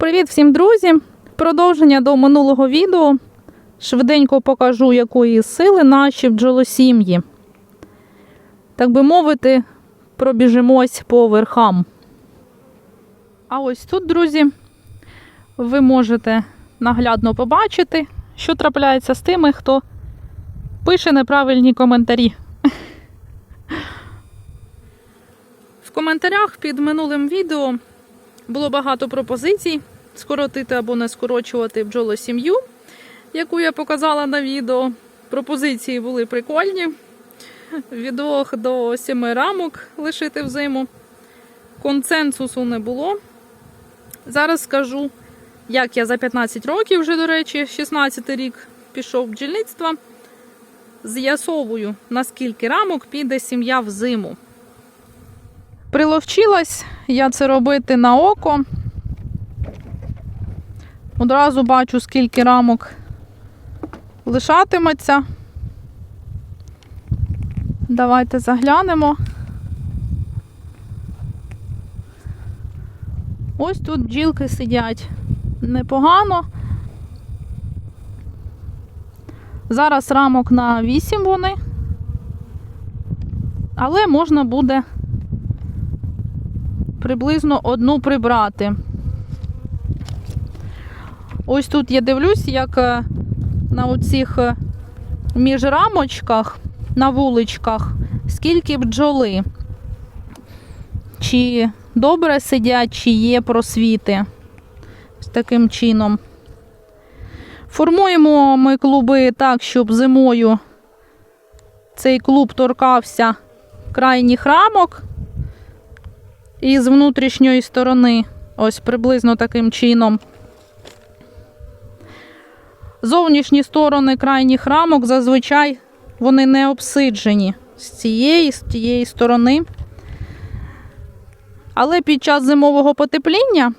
Привіт всім друзі! Продовження до минулого відео. Швиденько покажу, якої сили наші бджолосім'ї. Так би мовити, пробіжимось по верхам. А ось тут, друзі, ви можете наглядно побачити, що трапляється з тими, хто пише неправильні коментарі. В коментарях під минулим відео було багато пропозицій скоротити або не скорочувати бджолосім'ю, яку я показала на відео. Пропозиції були прикольні. Від двох до сіми рамок лишити взиму. Консенсусу не було. Зараз скажу, як я за 15 років, вже, до речі, 16 рік пішов бджільництва. З'ясовую, наскільки рамок піде сім'я взиму. Приловчилась я це робити на око. Одразу бачу, скільки рамок лишатиметься. Давайте заглянемо. Ось тут бджілки сидять непогано. Зараз рамок на 8 вони, але можна буде приблизно одну прибрати. Ось тут я дивлюсь, як е, на оцих е, міжрамочках, на вуличках, скільки бджоли. Чи добре сидять, чи є просвіти. З таким чином. Формуємо ми клуби так, щоб зимою цей клуб торкався крайніх рамок. І з внутрішньої сторони, ось приблизно таким чином. Зовнішні сторони крайніх рамок зазвичай вони не обсиджені з цієї, з тієї сторони. Але під час зимового потепління,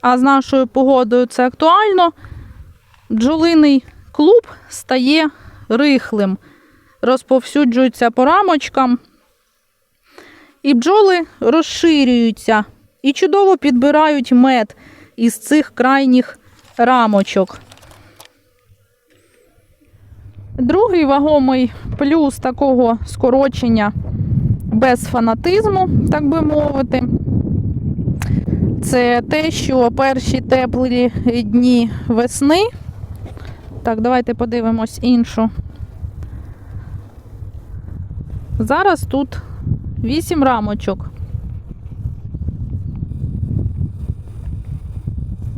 а з нашою погодою це актуально, бджолиний клуб стає рихлим, розповсюджується по рамочкам. І бджоли розширюються і чудово підбирають мед із цих крайніх рамочок. Другий вагомий плюс такого скорочення без фанатизму, так би мовити, це те, що перші теплі дні весни. Так, давайте подивимось іншу. Зараз тут 8 рамочок.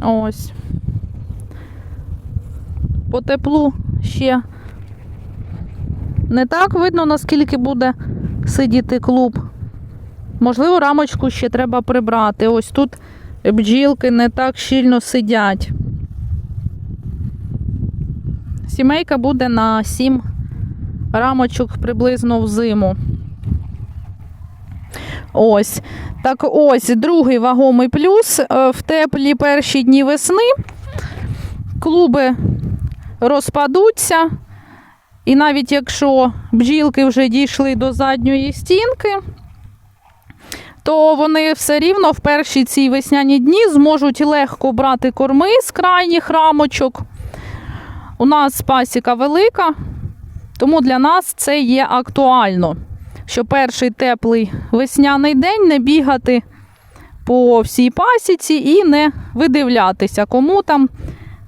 Ось. По теплу ще не так видно, наскільки буде сидіти клуб. Можливо, рамочку ще треба прибрати. Ось тут бджілки не так щільно сидять. Сімейка буде на 7 рамочок приблизно в зиму. Ось. Так ось другий вагомий плюс. Е, В теплі перші дні весни клуби розпадуться. І навіть якщо бджілки вже дійшли до задньої стінки, то вони все рівно в перші ці весняні дні зможуть легко брати корми з крайніх рамочок. У нас пасіка велика, тому для нас це є актуально що перший теплий весняний день не бігати по всій пасіці і не видивлятися, кому там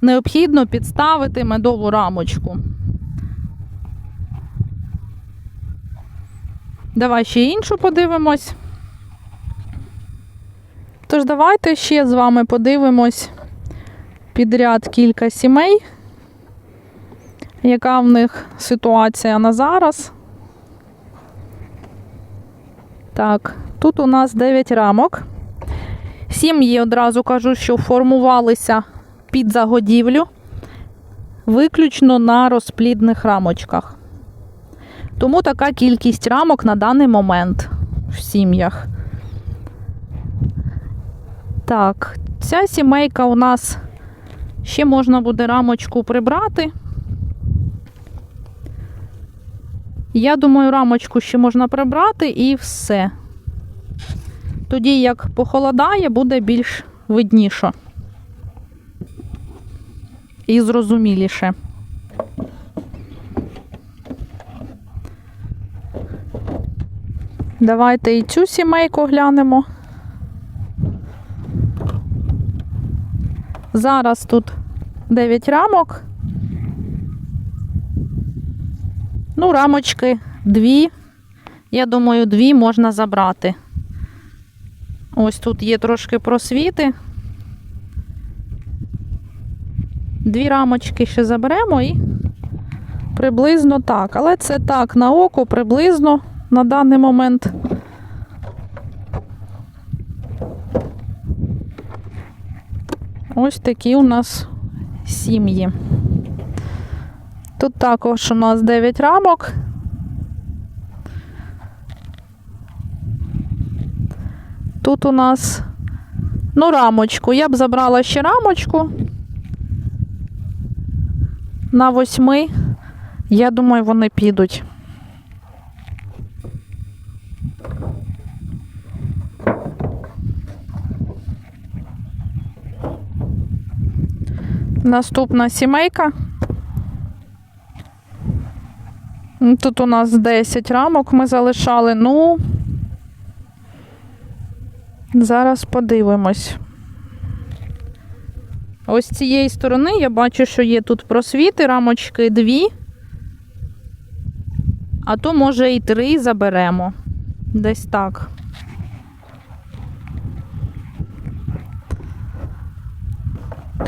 необхідно підставити медову рамочку. Давай ще іншу подивимось. Тож, давайте ще з вами подивимось підряд кілька сімей, яка в них ситуація на зараз. Так, тут у нас 9 рамок. Сім'ї одразу кажу, що формувалися під загодівлю, виключно на розплідних рамочках. Тому така кількість рамок на даний момент в сім'ях. Так, ця сімейка у нас ще можна буде рамочку прибрати. Я думаю, рамочку ще можна прибрати і все. Тоді, як похолодає, буде більш видніше. і зрозуміліше. Давайте і цю сімейку глянемо. Зараз тут 9 рамок. Ну, рамочки дві. Я думаю, дві можна забрати. Ось тут є трошки просвіти. Дві рамочки ще заберемо і приблизно так. Але це так, на око, приблизно на даний момент. Ось такі у нас сім'ї. Тут також у нас 9 рамок. Тут у нас, ну, рамочку. Я б забрала ще рамочку. На восьми. Я думаю, вони підуть. Наступна сімейка. Тут у нас 10 рамок ми залишали. Ну, зараз подивимось. Ось цієї сторони я бачу, що є тут просвіти, рамочки дві. А то, може, і три заберемо. Десь так.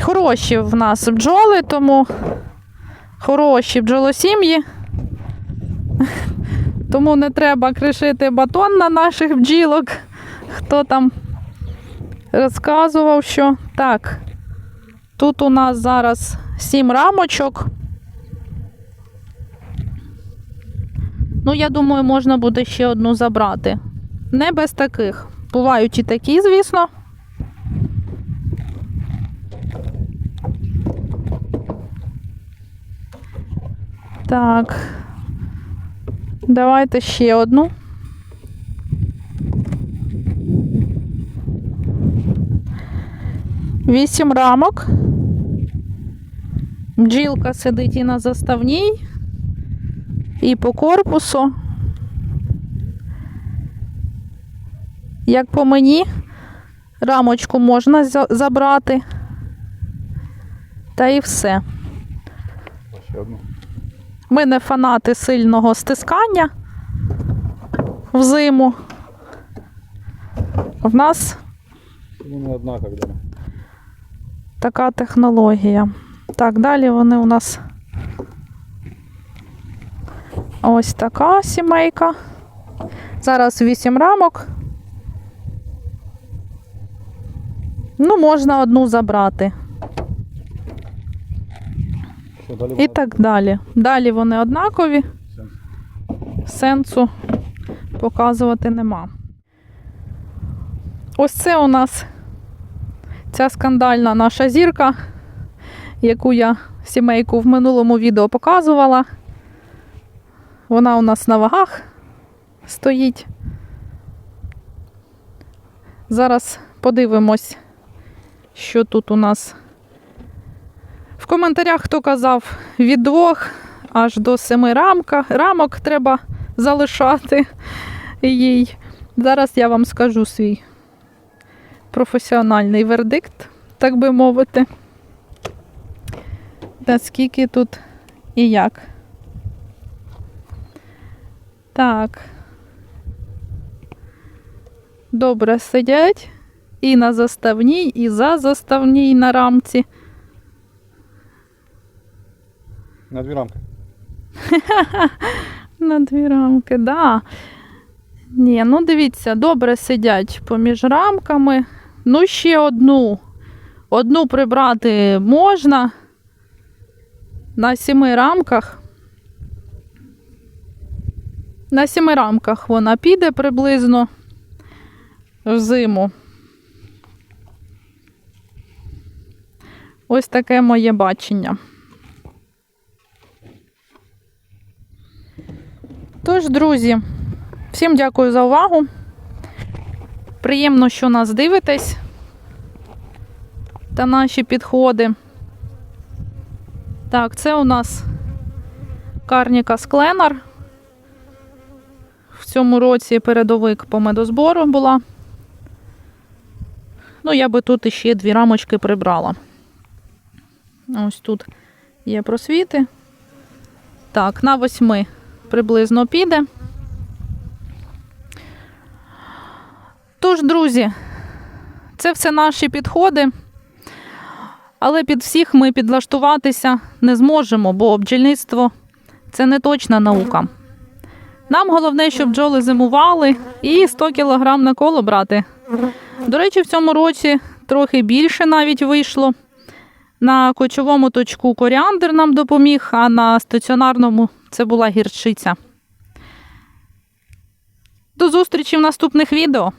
Хороші в нас бджоли, тому хороші бджолосім'ї. Тому не треба кришити батон на наших бджілок. Хто там розказував, що так. Тут у нас зараз сім рамочок. Ну, я думаю, можна буде ще одну забрати. Не без таких. Бувають і такі, звісно. Так. Давайте ще одну. Вісім рамок. Бджілка сидить і на заставній, і по корпусу. Як по мені, рамочку можна забрати. Та і все. Ми не фанати сильного стискання. В нас Вони однакові. да. така технологія. Так, далі вони у нас ось така сімейка. Зараз 8 рамок. Ну, можна одну забрати. І так далі. Далі вони однакові. Сенсу показувати нема. Ось це у нас ця скандальна наша зірка, яку я сімейку в минулому відео показувала. Вона у нас на вагах стоїть. Зараз подивимось, що тут у нас. В коментарях хто казав від двох аж до семи рамка, рамок треба залишати їй. Зараз я вам скажу свій професіональний вердикт, так би мовити. Наскільки тут і як. Так. Добре сидять і на заставній, і за заставній на рамці. На дві рамки. На дві рамки, да. Ні, ну дивіться, добре сидять поміж рамками. Ну, ще одну. Одну прибрати можна. На сіми рамках. На сіми рамках вона піде приблизно взиму. Ось таке моє бачення. Тож, друзі, всім дякую за увагу. Приємно, що нас дивитесь та наші підходи. Так, це у нас карніка скленар. В цьому році передовик по медозбору була. Ну, я би тут іще дві рамочки прибрала. Ось тут є просвіти. Так, на восьми приблизно піде. Тож, друзі, це все наші підходи. Але під всіх ми підлаштуватися не зможемо, бо бджільництво це не точна наука. Нам головне, щоб бджоли зимували і 100 кг на коло брати. До речі, в цьому році трохи більше навіть вийшло. На кочовому точку коріандр нам допоміг, а на стаціонарному це була гірчиця. До зустрічі в наступних відео.